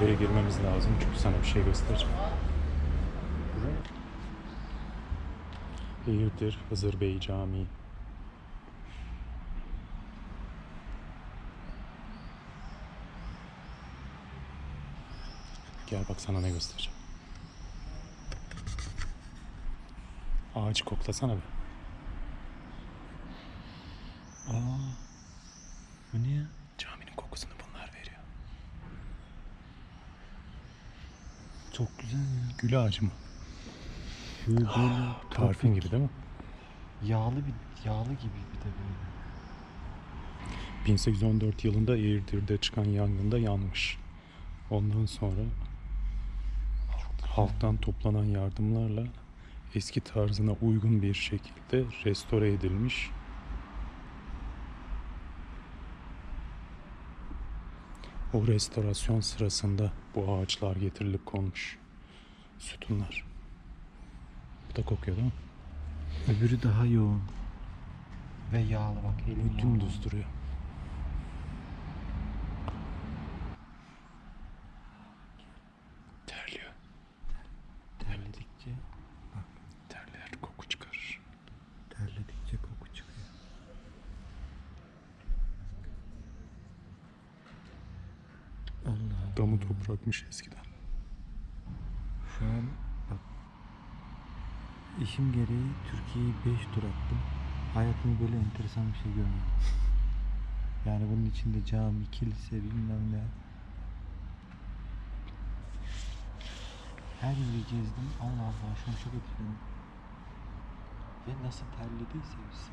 Buraya girmemiz lazım çünkü sana bir şey göstereceğim. Eğirdir Hızır Bey Camii. Gel bak sana ne göstereceğim. Ağacı koklasana bir. Aa, bu ne ya? Caminin kokusunu bunlar veriyor. Çok güzel ya. Gül ağacı mı? Şöyle böyle Parfüm gibi değil mi? yağlı bir yağlı gibi bir de böyle. 1814 yılında Eğirdir'de çıkan yangında yanmış. Ondan sonra halktan toplanan yardımlarla eski tarzına uygun bir şekilde restore edilmiş. O restorasyon sırasında bu ağaçlar getirilip konmuş. Sütunlar. Bu da kokuyor değil mi? Öbürü daha yoğun. Ve yağlı bak elim yağlı. Dümdüz duruyor. Terliyor. Terledikçe Terler koku çıkarır. terledikçe koku çıkıyor. Allah Allah. Damı toprakmış eskiden. Şu an bak işim gereği Türkiye'yi 5 tur attım. Hayatımda böyle enteresan bir şey görmedim. Yani bunun içinde cami, kilise bilmem ne. Her yeri gezdim. Allah Allah şunu çok etkilendim. Ve nasıl terlediyse hepsi.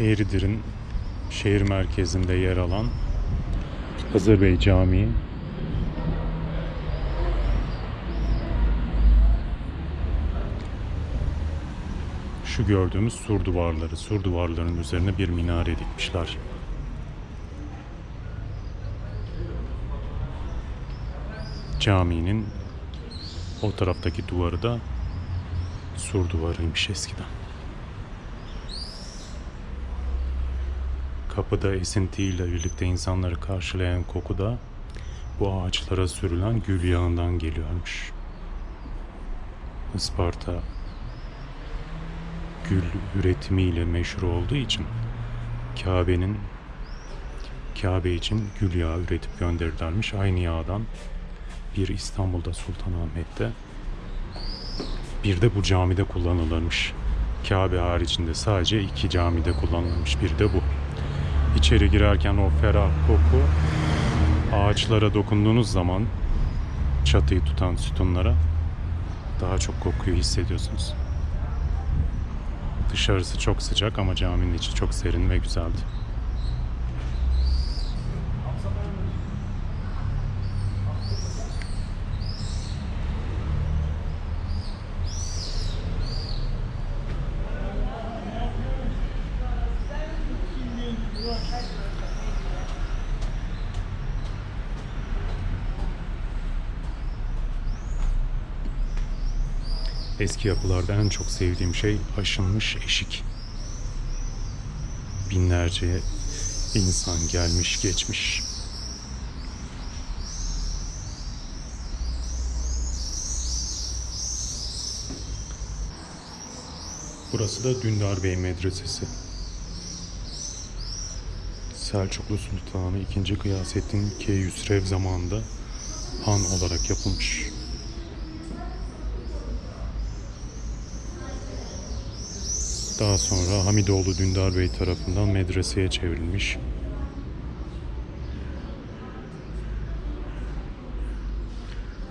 Eğridir'in şehir merkezinde yer alan Hızır Bey Camii Şu gördüğümüz sur duvarları, sur duvarlarının üzerine bir minare dikmişler. Caminin o taraftaki duvarı da sur duvarıymış eskiden. Kapıda esintiyle birlikte insanları karşılayan koku da bu ağaçlara sürülen gül yağından geliyormuş. Isparta gül üretimiyle meşhur olduğu için Kabe'nin Kabe için gül yağı üretip gönderirlermiş. Aynı yağdan bir İstanbul'da Sultanahmet'te bir de bu camide kullanılırmış. Kabe haricinde sadece iki camide kullanılmış. Bir de bu. İçeri girerken o ferah koku ağaçlara dokunduğunuz zaman çatıyı tutan sütunlara daha çok kokuyu hissediyorsunuz. Dışarısı çok sıcak ama caminin içi çok serin ve güzeldi. Eski yapılarda en çok sevdiğim şey aşınmış eşik. Binlerce insan gelmiş geçmiş. Burası da Dündar Bey Medresesi. Selçuklu Sultanı 2. Gıyasettin Keyhüsrev zamanında han olarak yapılmış. Daha sonra Hamidoğlu Dündar Bey tarafından medreseye çevrilmiş.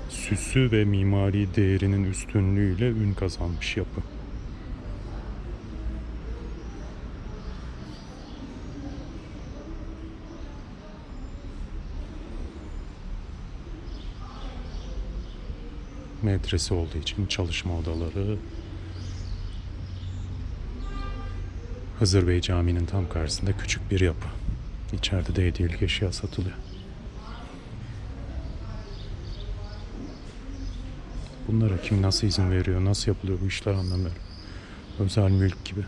Süsü ve mimari değerinin üstünlüğüyle ün kazanmış yapı. Medrese olduğu için çalışma odaları, Hızır Bey Camii'nin tam karşısında küçük bir yapı. İçeride de hediyelik eşya satılıyor. Bunlara kim nasıl izin veriyor, nasıl yapılıyor bu işler anlamıyorum. Özel mülk gibi.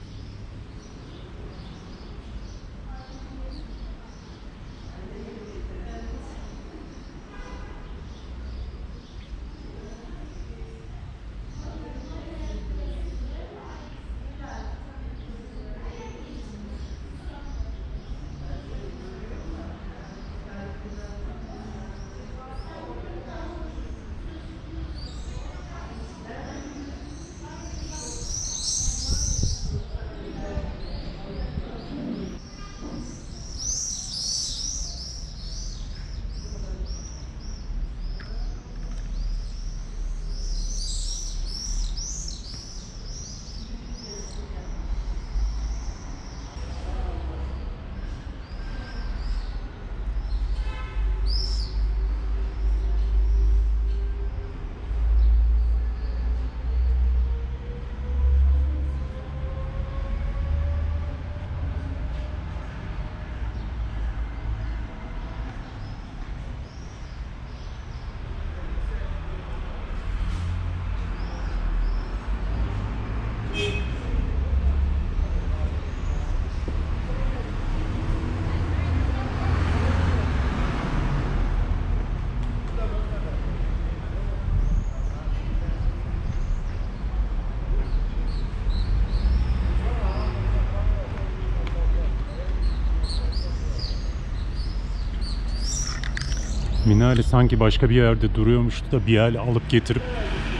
Minare sanki başka bir yerde duruyormuştu da bir el alıp getirip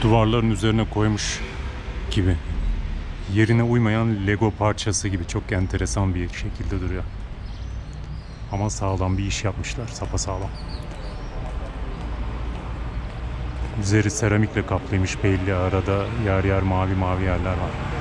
duvarların üzerine koymuş gibi. Yerine uymayan Lego parçası gibi çok enteresan bir şekilde duruyor. Ama sağlam bir iş yapmışlar, sapasağlam. Üzeri seramikle kaplıymış belli arada yer yer mavi mavi yerler var.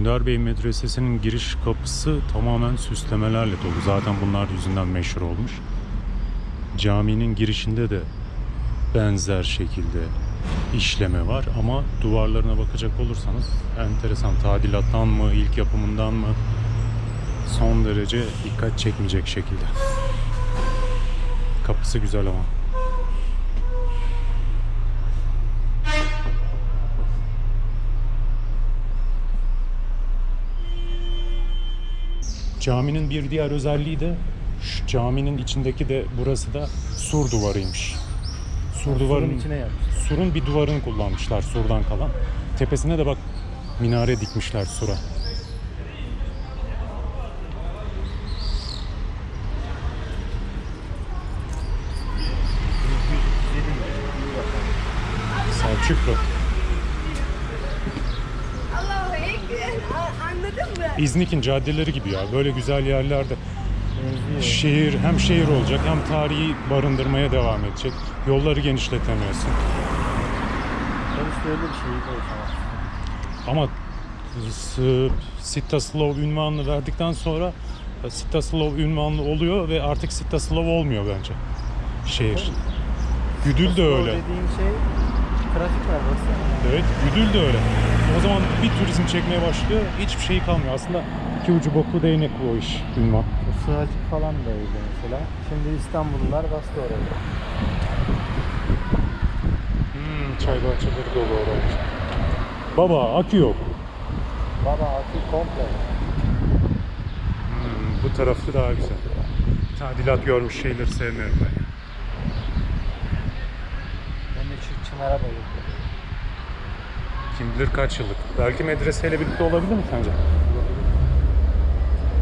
Dündar Bey Medresesi'nin giriş kapısı tamamen süslemelerle dolu. Zaten bunlar yüzünden meşhur olmuş. Caminin girişinde de benzer şekilde işleme var ama duvarlarına bakacak olursanız enteresan tadilattan mı, ilk yapımından mı son derece dikkat çekmeyecek şekilde. Kapısı güzel ama. Caminin bir diğer özelliği de şu caminin içindeki de burası da sur duvarıymış. Sur duvarın içine yapmış. surun bir duvarını kullanmışlar surdan kalan. Tepesine de bak minare dikmişler sura. Selçuklu. İznik'in caddeleri gibi ya. Böyle güzel yerlerde şehir hem şehir olacak hem tarihi barındırmaya devam edecek. Yolları genişletemiyorsun. Böyle bir şey. Ama Sittaslav ünvanını verdikten sonra e, Sittaslav ünvanlı oluyor ve artık Sittaslav olmuyor bence şehir. Güdül de öyle. Dediğin şey trafik var baksana. Evet, Güdül de öyle. O zaman bir turizm çekmeye başlıyor, hiçbir şey kalmıyor. Aslında iki ucu boklu değnek bu iş. O Sığacık falan da öyle mesela. Şimdi İstanbullular bastı oraya. Hmm, çay bahçeleri dolu orada. Baba, akü yok. Baba akü komple. Hmm, bu tarafı daha güzel. Tadilat görmüş şeyleri sevmiyorum. Ben Çınar'a bayıldım. Kim bilir kaç yıllık. Belki medreseyle birlikte olabilir mi sence?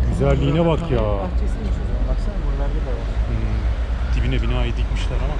Güzelliğine bak ya. O zaman. Baksana buralarda da var. Hmm, dibine binayı dikmişler ama